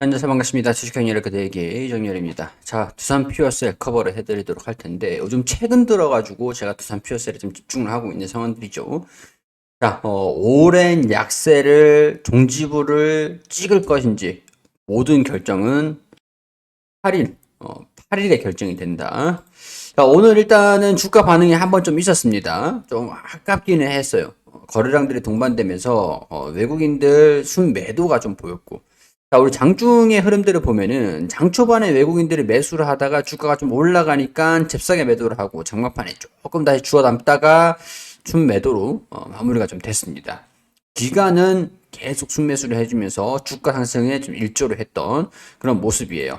안녕하세요 반갑습니다. 주식형렬의 그대에게 이정렬입니다. 자 두산 퓨어셀 커버를 해드리도록 할 텐데 요즘 최근 들어가지고 제가 두산 퓨어셀에 좀 집중을 하고 있는 상황들이죠. 자 어, 오랜 약세를 종지부를 찍을 것인지 모든 결정은 8일 어, 8일에 결정이 된다. 자, 오늘 일단은 주가 반응이 한 번 좀 있었습니다. 좀 아깝기는 했어요. 어, 거래량들이 동반되면서 어, 외국인들 순매도가 좀 보였고 자, 우리 장중의 흐름들을 보면은 장 초반에 외국인들이 매수를 하다가 주가가 좀 올라가니까 잽싸게 매도를 하고 장막판에 조금 다시 주워 담다가 순매도로 어, 마무리가 좀 됐습니다. 기간은 계속 순매수를 해주면서 주가 상승에 좀 일조를 했던 그런 모습이에요.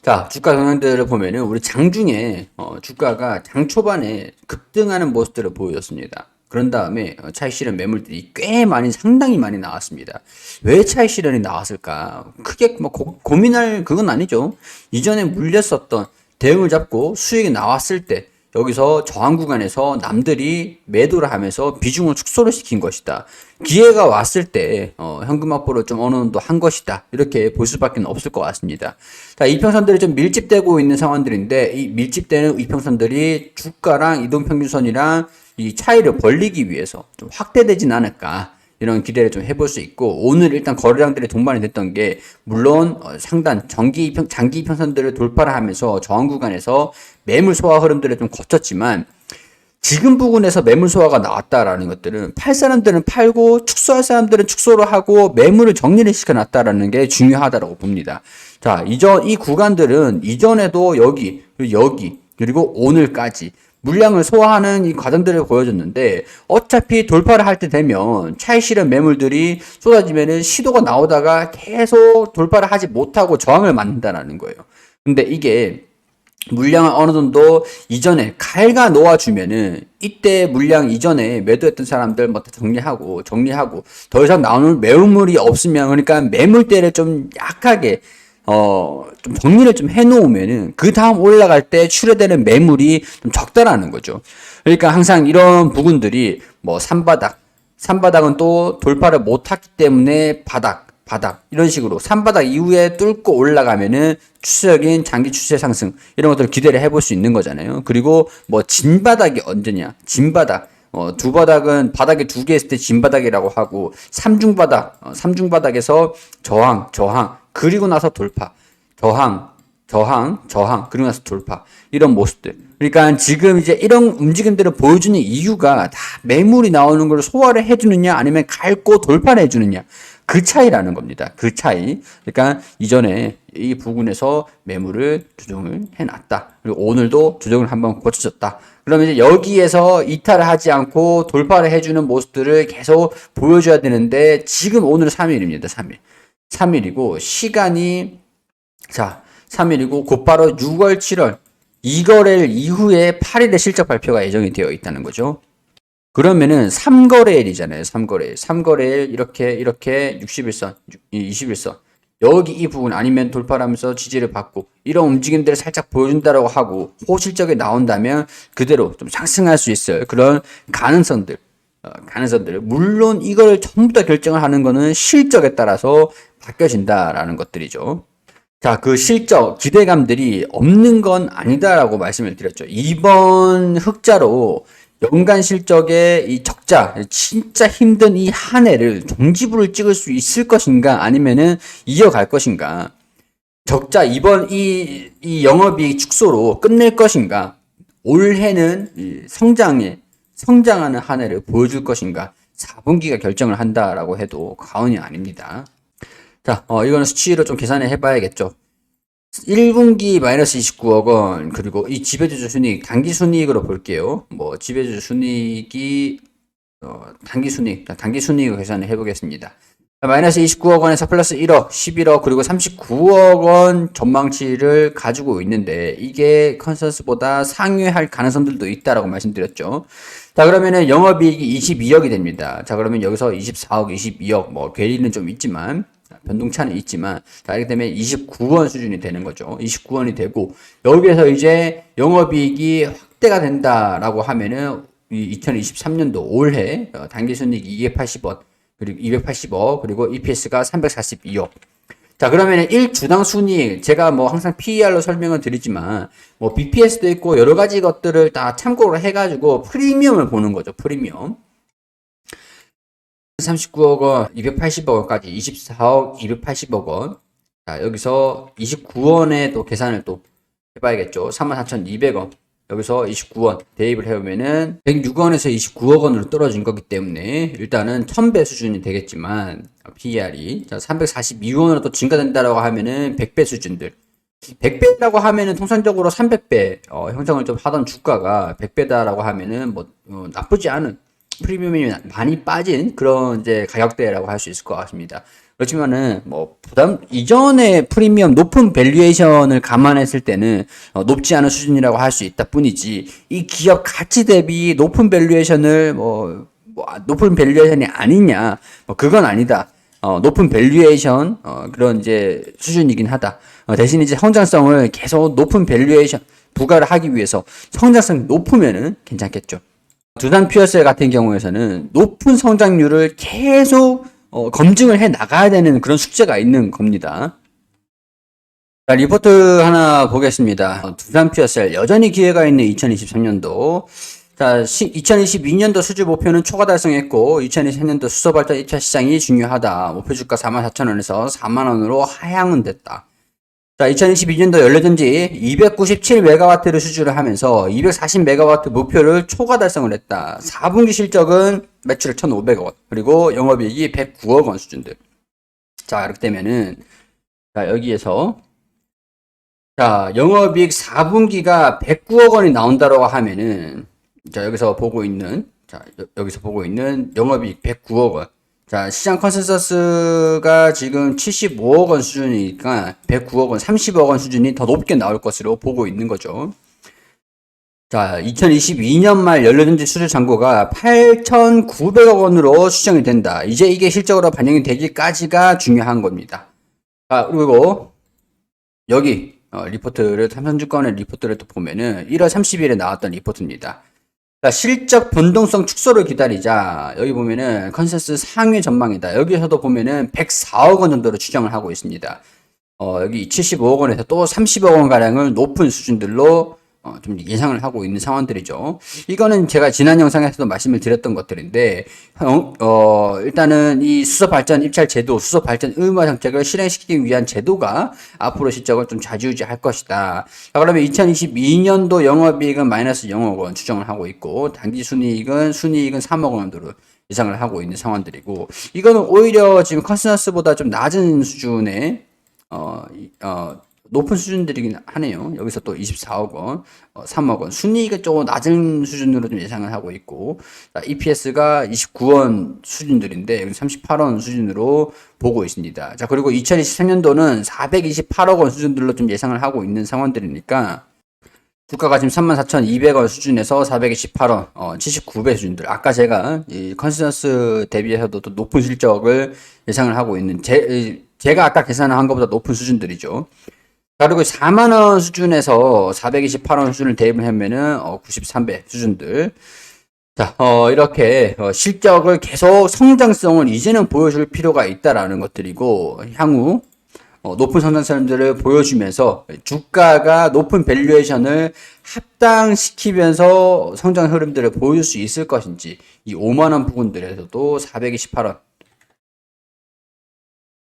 자, 주가 경향들을 보면은 우리 장중에 어, 주가가 장 초반에 급등하는 모습들을 보였습니다. 그런 다음에 어, 차익 실현 매물들이 꽤 많이 상당히 많이 나왔습니다. 왜 차익 실현이 나왔을까? 크게 뭐 고, 고민할 그건 아니죠. 이전에 물렸었던 대응을 잡고 수익이 나왔을 때 여기서 저항 구간에서 남들이 매도를 하면서 비중을 축소를 시킨 것이다. 기회가 왔을 때 어, 현금 확보를 좀 어느 정도 한 것이다. 이렇게 볼 수밖에 없을 것 같습니다. 자, 이평선들이 좀 밀집되고 있는 상황들인데 이 밀집되는 이평선들이 주가랑 이동평균선이랑 이 차이를 벌리기 위해서 좀 확대되진 않을까. 이런 기대를 좀 해볼 수 있고 오늘 일단 거래량들이 동반이 됐던 게 물론 어, 상단 정기 평 장기 평선들을 돌파를 하면서 저항 구간에서 매물 소화 흐름들을 좀 거쳤지만 지금 부분에서 매물 소화가 나왔다라는 것들은 팔 사람들은 팔고 축소할 사람들은 축소를 하고 매물을 정리를 시켜놨다라는 게 중요하다라고 봅니다. 자 이전 이 구간들은 이전에도 여기 여기 그리고 오늘까지 물량을 소화하는 이 과정들을 보여줬는데 어차피 돌파를 할 때 되면 실현 매물들이 쏟아지면은 시도가 나오다가 계속 돌파를 하지 못하고 저항을 맞는다라는 거예요. 근데 이게 물량을 어느 정도 이전에 갈가 놓아주면은 이때 물량 이전에 매도했던 사람들 뭐다 정리하고 정리하고 더 이상 나오는 매물이 없으면 그러니까 매물대를 좀 약하게 어, 좀 정리를 좀 해놓으면은, 그 다음 올라갈 때 출해되는 매물이 좀 적다라는 거죠. 그러니까 항상 이런 부분들이 뭐, 산바닥, 산바닥은 또 돌파를 못했기 때문에 바닥, 바닥, 이런 식으로 산바닥 이후에 뚫고 올라가면은 추세적인 장기 추세 상승, 이런 것들을 기대를 해볼 수 있는 거잖아요. 그리고 뭐, 진바닥이 언제냐, 진바닥. 어, 두 바닥은 바닥에 두 개 있을 때 진바닥이라고 하고 삼중 바닥, 어, 삼중 바닥에서 저항, 저항, 그리고 나서 돌파. 저항, 저항, 저항, 그리고 나서 돌파. 이런 모습들. 그러니까 지금 이제 이런 움직임들을 보여주는 이유가 다 매물이 나오는 걸 소화를 해주느냐 아니면 갈고 돌파를 해주느냐. 그 차이라는 겁니다. 그 차이. 그러니까 이전에 이 부분에서 매물을 조정을 해놨다. 그리고 오늘도 조정을 한번 고쳐줬다. 그러면 이제 여기에서 이탈을 하지 않고 돌파를 해주는 모습들을 계속 보여줘야 되는데 지금 오늘 3일입니다. 3일. 3일이고 시간이 자 3일이고 곧바로 6월 7월 이거래일 이후에 8일에 실적 발표가 예정이 되어 있다는 거죠. 그러면은 3거래일이잖아요. 3거래일. 3거래일 이렇게 이렇게 61선, 21선. 여기 이 부분 아니면 돌파하면서 지지를 받고 이런 움직임들을 살짝 보여준다라고 하고 호실적이 나온다면 그대로 좀 상승할 수 있어요. 그런 가능성들. 어, 가능성들. 물론 이걸 전부 다 결정을 하는 거는 실적에 따라서 바뀌어진다라는 것들이죠. 자, 그 실적, 기대감들이 없는 건 아니다라고 말씀을 드렸죠. 이번 흑자로 연간 실적의 이 적자, 진짜 힘든 이 한 해를 종지부를 찍을 수 있을 것인가, 아니면은 이어갈 것인가. 적자, 이번 이, 이 영업이익 축소로 끝낼 것인가. 올해는 이 성장에, 성장하는 한 해를 보여줄 것인가. 4분기가 결정을 한다라고 해도 과언이 아닙니다. 자, 어, 이거는 수치로 좀 계산을 해봐야겠죠. 1분기 마이너스 29억 원, 그리고 이 지배주주 순이익, 단기 순이익으로 볼게요. 뭐, 지배주주 순이익이, 어, 단기 순이익, 단기 순이익을 계산을 해보겠습니다. 마이너스 29억 원에서 플러스 1억, 11억, 그리고 39억 원 전망치를 가지고 있는데, 이게 컨센서스보다 상회할 가능성들도 있다라고 말씀드렸죠. 자, 그러면은 영업이익이 22억이 됩니다. 자, 그러면 여기서 24억, 22억, 뭐, 괴리는 좀 있지만, 변동차는 있지만 자 이렇게 되면 29원 수준이 되는 거죠. 29원이 되고 여기에서 이제 영업이익이 확대가 된다라고 하면은 2023년도 올해 어, 단기 순이익 280원 그리고 280억 그리고 EPS가 342억 자, 그러면 1주당 순이익, 제가 뭐 항상 PER로 설명을 드리지만, 뭐 BPS도 있고 여러 가지 것들을 다 참고를 해가지고 프리미엄을 보는 거죠, 프리미엄. 39억 원, 280억 원까지 24억 280억 원. 자, 여기서 29원에 또 계산을 또 해봐야겠죠. 34,200원. 여기서 29원 대입을 해보면은 106원에서 29억 원으로 떨어진 거기 때문에 일단은 1000배 수준이 되겠지만 PER이 자 342원으로 또 증가된다라고 하면은 100배 수준들 100배라고 하면은 통상적으로 300배 어, 형성을 좀 하던 주가가 100배다라고 하면은 뭐 어, 나쁘지 않은 프리미엄이 많이 빠진 그런 이제 가격대라고 할 수 있을 것 같습니다. 그렇지만은 뭐 부담 이전에 프리미엄 높은 밸류에이션을 감안했을 때는 어, 높지 않은 수준이라고 할 수 있다 뿐이지 이 기업 가치 대비 높은 밸류에이션을 뭐, 뭐 아, 높은 밸류에이션이 아니냐 뭐 그건 아니다. 어, 높은 밸류에이션 어, 그런 이제 수준이긴 하다. 어, 대신 이제 성장성을 계속 높은 밸류에이션 부과를 하기 위해서 성장성이 높으면은 괜찮겠죠. 두산 퓨어셀 같은 경우에서는 높은 성장률을 계속 어, 검증을 해 나가야 되는 그런 숙제가 있는 겁니다. 자, 리포트 하나 보겠습니다. 어, 두산 퓨어셀 여전히 기회가 있는 2023년도. 자, 2022년도 수주 목표는 초과 달성했고 2023년도 수소 발전 1차 시장이 중요하다. 목표 주가 44,000원에서 4만 원으로 하향은 됐다. 자, 2022년도 연료전지 297메가와트를 수주를 하면서 240메가와트 목표를 초과 달성을 했다. 4분기 실적은 매출 1,500억 원, 그리고 영업이익이 109억 원 수준들. 자, 이렇게 되면은, 자, 여기에서, 자, 영업이익 4분기가 109억 원이 나온다고 하면은, 자, 여기서 보고 있는, 자, 여기서 보고 있는 영업이익 109억 원. 자, 시장 컨센서스가 지금 75억 원 수준이니까 109억 원, 30억 원 수준이 더 높게 나올 것으로 보고 있는 거죠. 자, 2022년 말 연료전지 수주 잔고가 8,900억 원으로 추정이 된다. 이제 이게 실적으로 반영이 되기까지가 중요한 겁니다. 자, 그리고 여기 어, 리포트를 삼성증권의 리포트를 또 보면은 1월 30일에 나왔던 리포트입니다. 자, 실적 변동성 축소를 기다리자. 여기 보면은 컨센스 상위 전망이다. 여기서도 보면은 104억 원 정도로 추정을 하고 있습니다. 어, 여기 75억 원에서 또 30억 원 가량을 높은 수준들로 어, 좀 예상을 하고 있는 상황들이죠. 이거는 제가 지난 영상에서도 말씀을 드렸던 것들인데, 어, 어, 일단은 이 수소 발전 입찰 제도, 수소 발전 의무화 정책을 실행시키기 위한 제도가 앞으로 실적을 좀 좌지우지할 것이다. 자, 그러면 2022년도 영업이익은 마이너스 0억 원 추정을 하고 있고, 단기 순이익은 순이익은 3억 원 정도로 예상을 하고 있는 상황들이고, 이거는 오히려 지금 컨센서스보다 좀 낮은 수준의 어, 어, 높은 수준들이긴 하네요. 여기서 또 24억 원, 어, 3억 원. 순이익은 조금 낮은 수준으로 좀 예상을 하고 있고, 자, EPS가 29원 수준들인데, 여기 38원 수준으로 보고 있습니다. 자, 그리고 2023년도는 428억 원 수준들로 좀 예상을 하고 있는 상황들이니까, 주가가 지금 34,200원 수준에서 428원, 어, 79배 수준들. 아까 제가 이 컨센서스 대비해서도 또 높은 실적을 예상을 하고 있는, 제, 제가 아까 계산한 것보다 높은 수준들이죠. 그리고 4만원 수준에서 428원 수준을 대입을 하면은, 어, 93배 수준들. 자, 어, 이렇게, 어, 실적을 계속 성장성을 이제는 보여줄 필요가 있다라는 것들이고, 향후, 어, 높은 성장성들을 보여주면서 주가가 높은 밸류에이션을 합당시키면서 성장 흐름들을 보여줄 수 있을 것인지, 이 5만원 부분들에서도 428원,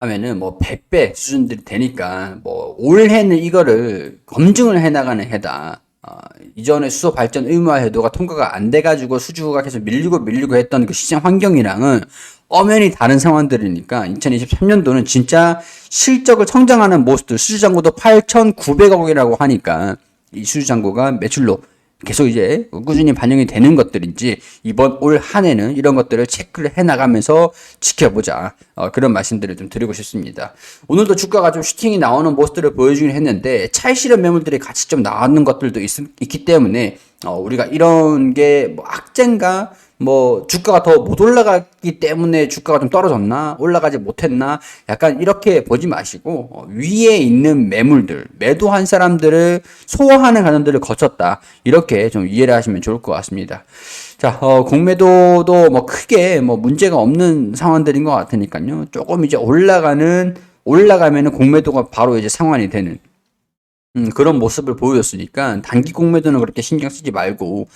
하면은 뭐 100배 수준들이 되니까 뭐 올해는 이거를 검증을 해나가는 해다. 어, 이전에 수소 발전 의무화 해도가 통과가 안 돼가지고 수주가 계속 밀리고 밀리고 했던 그 시장 환경이랑은 엄연히 다른 상황들이니까 2023년도는 진짜 실적을 성장하는 모습들 수주잔고도 8,900억이라고 하니까 이 수주잔고가 매출로 계속 이제 꾸준히 반영이 되는 것들인지 이번 올 한 해는 이런 것들을 체크를 해 나가면서 지켜보자 어, 그런 말씀들을 좀 드리고 싶습니다. 오늘도 주가가 좀 슈팅이 나오는 모습들을 보여주긴 했는데 차익 실현 매물들이 같이 좀 나왔는 것들도 있, 기 때문에 어, 우리가 이런 게 뭐 악재인가 뭐 주가가 더 못 올라갔기 때문에 주가가 좀 떨어졌나 올라가지 못했나 약간 이렇게 보지 마시고 어, 위에 있는 매물들 매도한 사람들을 소화하는 과정들을 거쳤다 이렇게 좀 이해를 하시면 좋을 것 같습니다. 자, 어, 공매도도 뭐 크게 뭐 문제가 없는 상황들인 것 같으니까요. 조금 이제 올라가는 올라가면은 공매도가 바로 이제 상환이 되는 음, 그런 모습을 보여줬으니까 단기 공매도는 그렇게 신경 쓰지 말고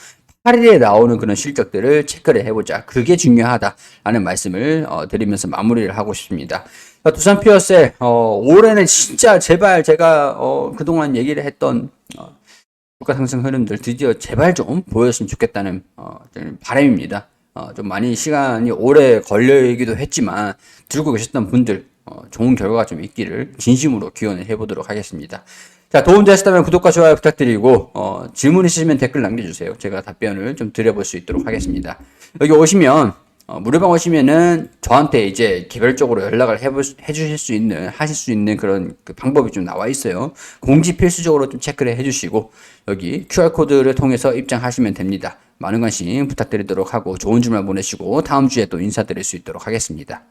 8일에 나오는 그런 실적들을 체크를 해보자. 그게 중요하다라는 말씀을 어, 드리면서 마무리를 하고 싶습니다. 자, 두산 피어셀 어, 올해는 진짜 제발 제가 어, 그동안 얘기를 했던 어, 주가 상승 흐름들 드디어 제발 좀 보였으면 좋겠다는 어, 좀 바람입니다. 어, 좀 많이 시간이 오래 걸리기도 했지만 들고 계셨던 분들 어, 좋은 결과가 좀 있기를 진심으로 기원을 해보도록 하겠습니다. 자, 도움 되셨다면 구독과 좋아요 부탁드리고, 어, 질문 있으시면 댓글 남겨주세요. 제가 답변을 좀 드려볼 수 있도록 하겠습니다. 여기 오시면, 어, 무료방 오시면은 저한테 이제 개별적으로 연락을 수- 해주실 수 있는, 하실 수 있는 그런 그 방법이 좀 나와 있어요. 공지 필수적으로 좀 체크를 해주시고, 여기 QR코드를 통해서 입장하시면 됩니다. 많은 관심 부탁드리도록 하고, 좋은 주말 보내시고, 다음 주에 또 인사드릴 수 있도록 하겠습니다.